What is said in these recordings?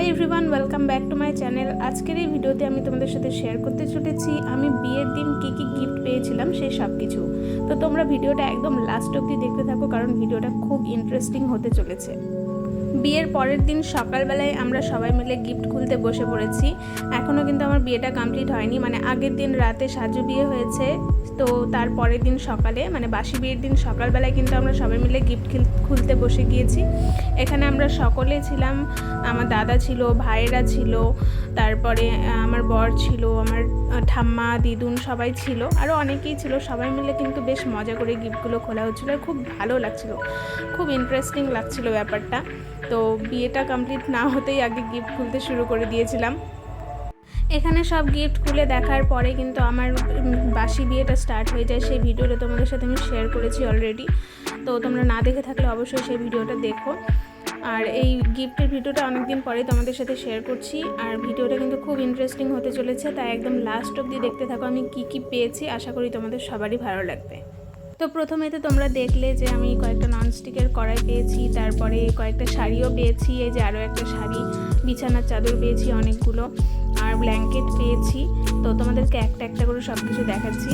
Hi everyone welcome back to my channel আজকের এই ভিডিওতে আমি তোমাদের সাথে শেয়ার করতে চলেছি। আমি বিয়ের দিন কী কী গিফট পেয়েছিলাম সেই সব কিছু তো তোমরা ভিডিওটা একদম লাস্ট অবধি দেখতে থাকো, কারণ ভিডিওটা খুব ইন্টারেস্টিং হতে চলেছে। বিয়ের পরের দিন সকালবেলায় আমরা সবাই মিলে গিফট খুলতে বসে পড়েছি। এখনও কিন্তু আমার বিয়েটা কমপ্লিট হয়নি মানে আগের দিন রাতে সাজু বিয়ে হয়েছে, তো তার পরের দিন সকালে মানে বাসি বিয়ের দিন সকালবেলায় কিন্তু আমরা সবাই মিলে গিফট খুলতে বসে গিয়েছি। এখানে আমরা সকলে ছিলাম, আমার দাদা ছিল, ভাইয়েরা ছিল, তারপরে আমার বর ছিল, আমার ঠাম্মা, দিদুন সবাই ছিল আরও অনেকেই ছিল, সবাই মিলে কিন্তু বেশ মজা করে গিফটগুলো খোলা হচ্ছিল খুব ভালো লাগছিল, খুব ইন্টারেস্টিং লাগছিল ব্যাপারটা। তো বিয়েটা কমপ্লিট না হতেই আগে গিফট খুলতে শুরু করে দিয়েছিলাম। এখানে সব গিফট খুলে দেখার পরে কিন্তু আমার বাসি বিয়েটা স্টার্ট হয়ে যায়। সেই ভিডিওটা তোমাদের সাথে আমি শেয়ার করেছি অলরেডি তো তোমরা না দেখে থাকলে অবশ্যই সেই ভিডিওটা দেখো। আর এই গিফটের ভিডিওটা অনেকদিন পরে তোমাদের সাথে শেয়ার করছি। আর ভিডিওটা কিন্তু খুব ইন্টারেস্টিং হতে চলেছে। তাই একদম লাস্ট অবধি দেখতে থাকো আমি কি কি পেয়েছি। আশা করি তোমাদের সবারই ভালো লাগবে। তো প্রথমে তো তোমরা দেখলে যে আমি কয়েকটা ননস্টিকের কড়াই পেয়েছি, তারপরে কয়েকটা শাড়িও পেয়েছি, এই যে আরও একটা শাড়ি, বিছানার চাদর পেয়েছি অনেকগুলো, আর ব্ল্যাঙ্কেট পেয়েছি। তো তোমাদেরকে একটা একটা করে সব কিছু দেখাচ্ছি।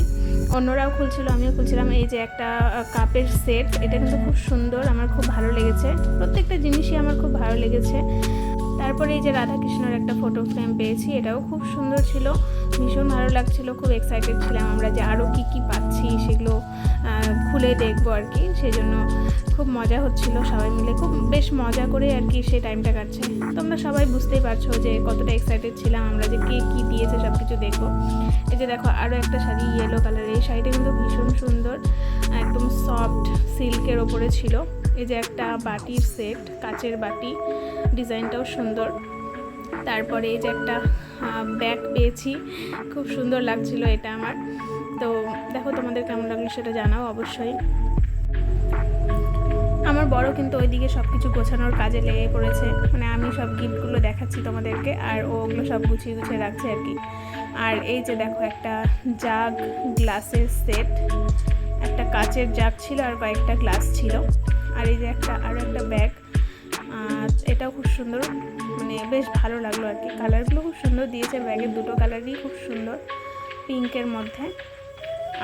অন্যরাও খুলছিল, আমিও খুলছিলাম। এই যে একটা কাপের সেট এটা কিন্তু খুব সুন্দর, আমার খুব ভালো লেগেছে। প্রত্যেকটা জিনিসই আমার খুব ভালো লেগেছে। তারপরে এই যে রাধাকৃষ্ণর একটা ফটো ফ্রেম পেয়েছি, এটাও খুব সুন্দর ছিল। ভীষণ ভালো লাগছিল, খুব এক্সাইটেড ছিলাম আমরা যে আরও কী কী পাচ্ছি সেগুলো খুলে দেখব আর কি। সেই জন্য খুব মজা হচ্ছিল সবাই মিলে, খুব বেশ মজা করে আর কি সেই টাইমটা কাটছে। তোমরা সবাই বুঝতেই পারছ যে কতটা এক্সাইটেড ছিলাম আমরা যে কে কী দিয়েছে সব কিছু দেখব। এই যে দেখো আরও একটা শাড়ি ইয়েলো কালার এই শাড়িটা কিন্তু ভীষণ সুন্দর, একদম সফট সিল্কের ওপরে ছিল। এই যে একটা বাটির সেট কাচের বাটি ডিজাইনটাও সুন্দর। তারপরে এই যে একটা ব্যাগ পেয়েছি। খুব সুন্দর লাগছিল এটা আমার। তো দেখো তোমাদের কেমন লাগল সেটা জানাও অবশ্যই। আমার বড় কিন্তু ওইদিকে সব কিছু গোছানোর কাজে লেগে পড়েছে। মানে আমি সব গিফটগুলো দেখাচ্ছি তোমাদেরকে, আর ওগুলো সব গুছিয়ে গুছিয়ে রাখছে আর কি। আর এই যে দেখো একটা জাগ গ্লাসের সেট একটা কাচের জাগ ছিল আর কয়েকটা গ্লাস ছিল। আর এই যে একটা আরও একটা ব্যাগ এটাও খুব সুন্দর। মানে বেশ ভালো লাগল আর কি। কালারগুলো খুব সুন্দর দিয়েছে ব্যাগের দুটো কালারই খুব সুন্দর পিঙ্কের মধ্যে।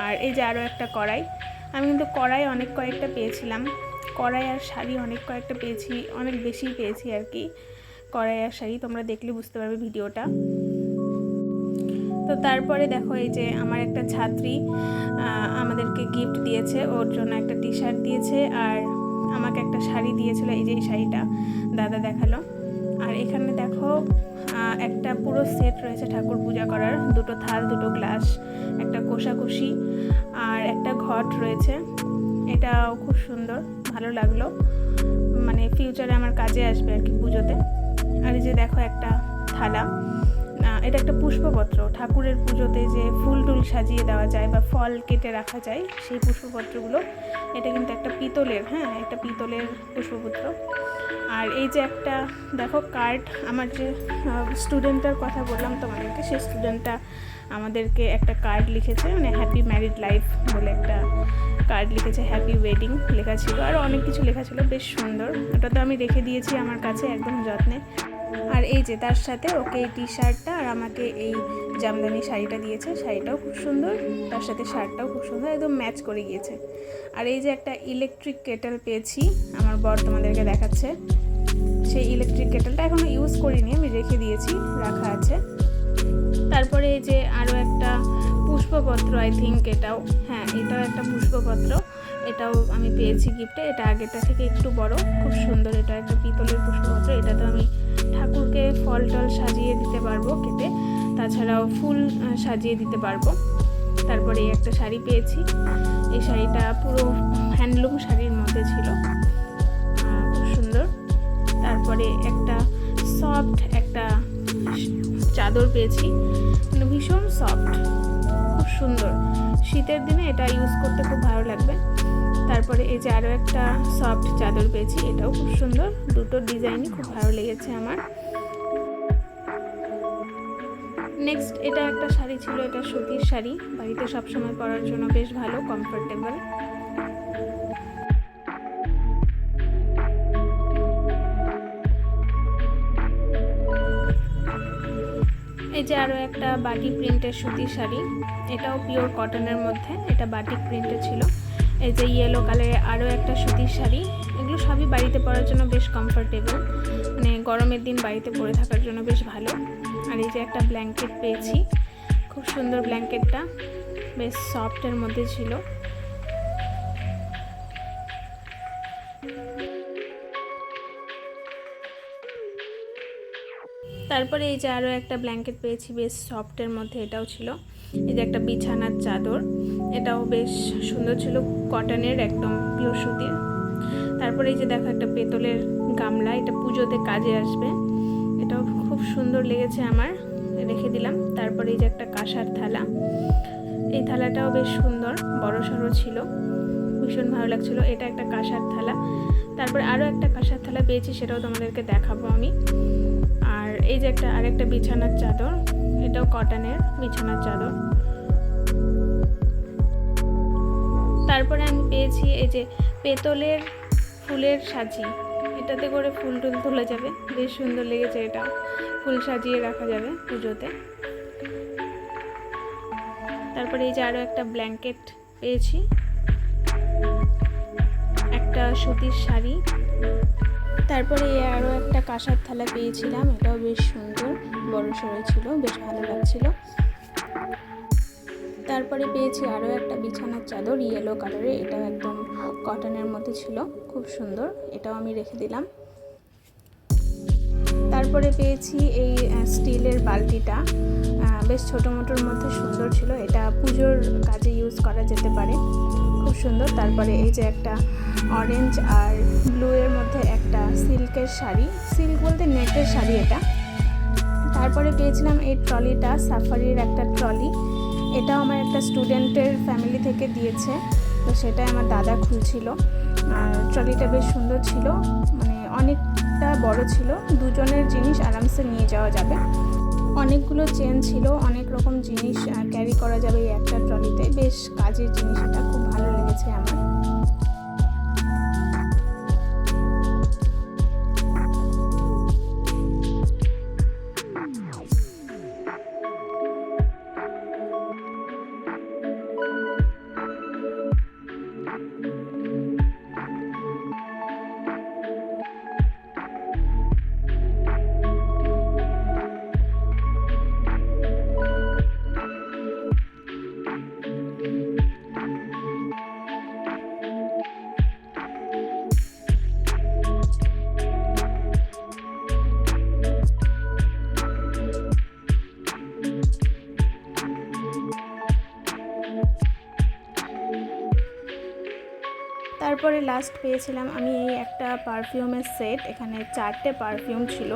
আর এই যে আরও একটা কড়াই। আমি কিন্তু কড়াই অনেক কয়েকটা পেয়েছিলাম। কড়াই আর শাড়ি অনেক কয়েকটা পেয়েছি, অনেক বেশি পেয়েছি আর কি। কড়াই আর শাড়ি তোমরা দেখলে বুঝতে পারবে ভিডিওটা। তো তারপরে দেখো এই যে আমার একটা ছাত্রী আমাদেরকে গিফট দিয়েছে। ওর জন্য একটা টি শার্ট দিয়েছে। আর আমাকে একটা শাড়ি দিয়েছিল, এই যে এই শাড়িটা দাদা দেখাল। আর এখানে দেখো একটা পুরো সেট রয়েছে ঠাকুর পূজা করার, দুটো থাল, দুটো গ্লাস, একটা কোষাকুষি আর একটা ঘট রয়েছে। এটাও খুব সুন্দর, ভালো লাগল। মানে ফিউচারে আমার কাজে আসবে আর কি পুজোতে। আর এই যে দেখো একটা থালা এটা একটা পুষ্পপত্র। ঠাকুরের পুজোতে যে ফুল টুল সাজিয়ে দেওয়া যায় বা ফল কেটে রাখা যায়, সেই পুষ্পপত্রগুলো, এটা কিন্তু একটা পিতলের হ্যাঁ একটা পিতলের পুষ্পপত্র। আর এই যে একটা, দেখো কার্ড আমার যে স্টুডেন্টটার কথা বললাম তোমাদেরকে, সেই স্টুডেন্টটা আমাদেরকে একটা কার্ড লিখেছে মানে হ্যাপি ম্যারিড লাইফ বলে একটা কার্ড লিখেছে হ্যাপি ওয়েডিং লেখা ছিল, আর অনেক কিছু লেখা ছিল, বেশ সুন্দর। ওটা তো আমি রেখে দিয়েছি আমার কাছে, একদম যত্নে। আর এই যে তার সাথে ওকে এই টি শার্টটা আর আমাকে এই জামদানি শাড়িটা দিয়েছে। শাড়িটাও খুব সুন্দর, তার সাথে শার্টটাও খুব সুন্দর, একদম ম্যাচ করে গিয়েছে। আর এই যে একটা ইলেকট্রিক কেটেল পেয়েছি, আমার বর তোমাদেরকে দেখাচ্ছে। সেই ইলেকট্রিক কেটেলটা এখনও ইউজ করিনি, আমি রেখে দিয়েছি, রাখা আছে। তারপরে এই যে আরও একটা পুষ্পপত্র আই থিঙ্ক এটাও হ্যাঁ এটাও একটা পুষ্পপত্র। এটাও আমি পেয়েছি গিফটে এটা আগেরটা থেকে একটু বড়, খুব সুন্দর। এটা একটা পিতলের পুষ্পপত্র এটা তো আমি ঠাকুরকে ফল টল সাজিয়ে দিতে পারব কেটে তাছাড়াও ফুল সাজিয়ে দিতে পারব। তারপরে এই একটা শাড়ি পেয়েছি। এই শাড়িটা পুরো হ্যান্ডলুম শাড়ির মধ্যে ছিল। খুব সুন্দর। তারপরে একটা সফট একটা চাদর পেয়েছি। মানে ভীষণ সফট খুব সুন্দর। শীতের দিনে এটা ইউজ করতে খুব ভালো লাগবে। তারপরে এই যে আরও একটা সফট চাদর পেয়েছি, এটাও খুব সুন্দর। দুটো ডিজাইনই খুব ভালো লেগেছে আমার। নেক্সট এটা একটা শাড়ি ছিল, এটা সুতির শাড়ি। বাড়িতে সবসময় পরার জন্য বেশ ভালো কমফোর্টেবল এই যে আরও একটা বাটি প্রিন্টের সুতির শাড়ি, এটাও পিওর কটনের মধ্যে, এটা বাটিক প্রিন্টের ছিল। এই যে ইয়েলো কালারের আরও একটা সুতির শাড়ি, এগুলো সবই বাড়িতে পরার জন্য বেশ কমফোর্টেবল মানে গরমের দিন বাড়িতে পরে থাকার জন্য বেশ ভালো। আর এই যে একটা ব্ল্যাঙ্কেট পেয়েছি, খুব সুন্দর ব্ল্যাঙ্কেটটা বেশ সফটের মধ্যে ছিল। তারপরে এই যে আরও একটা ব্ল্যাঙ্কেট পেয়েছি, বেশ সফটের মধ্যে এটাও ছিল। এই যে একটা বিছানার চাদর, এটাও বেশ সুন্দর ছিল কটনের একদম পিওর সুতির। তারপরে এই যে দেখো একটা পেতলের গামলা, এটা পুজোতে কাজে আসবে। এটাও খুব সুন্দর লেগেছে আমার, রেখে দিলাম। তারপরে এই যে একটা কাঁসার থালা, এই থালাটাও বেশ সুন্দর বড় সড়ো ছিল, ভীষণ ভালো লাগছিল। এটা একটা কাঁসার থালা। তারপরে আরও একটা কাঁসার থালা পেয়েছি, সেটাও তোমাদেরকে দেখাবো আমি। আর এই যে একটা আরেকটা বিছানার চাদর, এটাও কটনের বিছানার চাদর। তারপরে আমি পেয়েছি এই যে পেতলের ফুলের সাজি। এটাতে করে ফুল টুল তোলা যাবে, বেশ সুন্দর লেগেছে এটা। ফুল সাজিয়ে রাখা যাবে পুজোতে। তারপরে এই যে আরও একটা ব্ল্যাঙ্কেট পেয়েছি। একটা সুতির শাড়ি। তারপরে আরও একটা কাঁসার থালা পেয়েছিলাম, এটাও বেশ সুন্দর, বড় সড়ো ছিল, বেশ ভালো লাগছিল। তারপরে পেয়েছি আরও একটা বিছানার চাদর ইয়েলো কালারের এটাও একদম কটনের মধ্যে ছিল, খুব সুন্দর, এটাও আমি রেখে দিলাম। তারপরে পেয়েছি এই স্টিলের বালতিটা বেশ ছোটো মোটোর মধ্যে সুন্দর ছিল, এটা পুজোর কাজে ইউজ করা যেতে পারে, খুব সুন্দর। তারপরে এই যে একটা অরেঞ্জ আর ব্লু এর মধ্যে একটা সিল্কের শাড়ি। সিল্ক বলতে নেটের শাড়ি এটা। তারপরে পেয়েছিলাম এই ট্রলিটা, সাফারির একটা ট্রলি। এটাও আমার একটা স্টুডেন্টের ফ্যামিলি থেকে দিয়েছে। তো সেটাই আমার দাদা খুলছিল। আর ট্রলিটা বেশ সুন্দর ছিল। মানে অনেকটা বড় ছিল। দুজনের জিনিস আরামসে নিয়ে যাওয়া যাবে। অনেকগুলো চেন ছিল। অনেক রকম জিনিস ক্যারি করা যাবে এই একটা ট্রলিতে। বেশ কাজের জিনিস। এটা খুব ভালো লেগেছে আমার। তারপরে লাস্ট পেয়েছিলাম আমি এই একটা পারফিউমের সেট এখানে চারটে পারফিউম ছিল।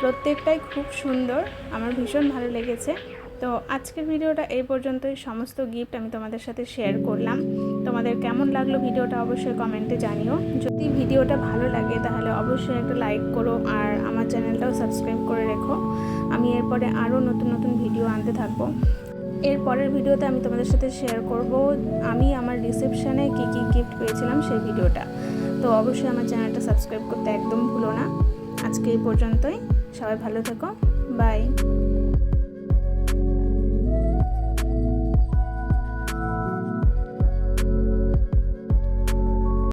প্রত্যেকটাই খুব সুন্দর, আমার ভীষণ ভালো লেগেছে। তো আজকের ভিডিওটা এই পর্যন্তই, সমস্ত গিফট আমি তোমাদের সাথে শেয়ার করলাম। তোমাদের কেমন লাগল ভিডিওটা অবশ্যই কমেন্টে জানিও। যদি ভিডিওটা ভালো লাগে, তাহলে অবশ্যই একটা লাইক করো আর আমার চ্যানেলটাও সাবস্ক্রাইব করে রেখো। আমি এরপরে আরও নতুন নতুন ভিডিও আনতে থাকব। এর পরের ভিডিওতে আমি তোমাদের সাথে শেয়ার করব আমি আমার রিসেপশানে কী কী গিফট পেয়েছিলাম সেই ভিডিওটা। তো অবশ্যই আমার চ্যানেলটা সাবস্ক্রাইব করতে একদম ভুলো না। আজকে এই পর্যন্তই। সবাই ভালো থেকো। বাই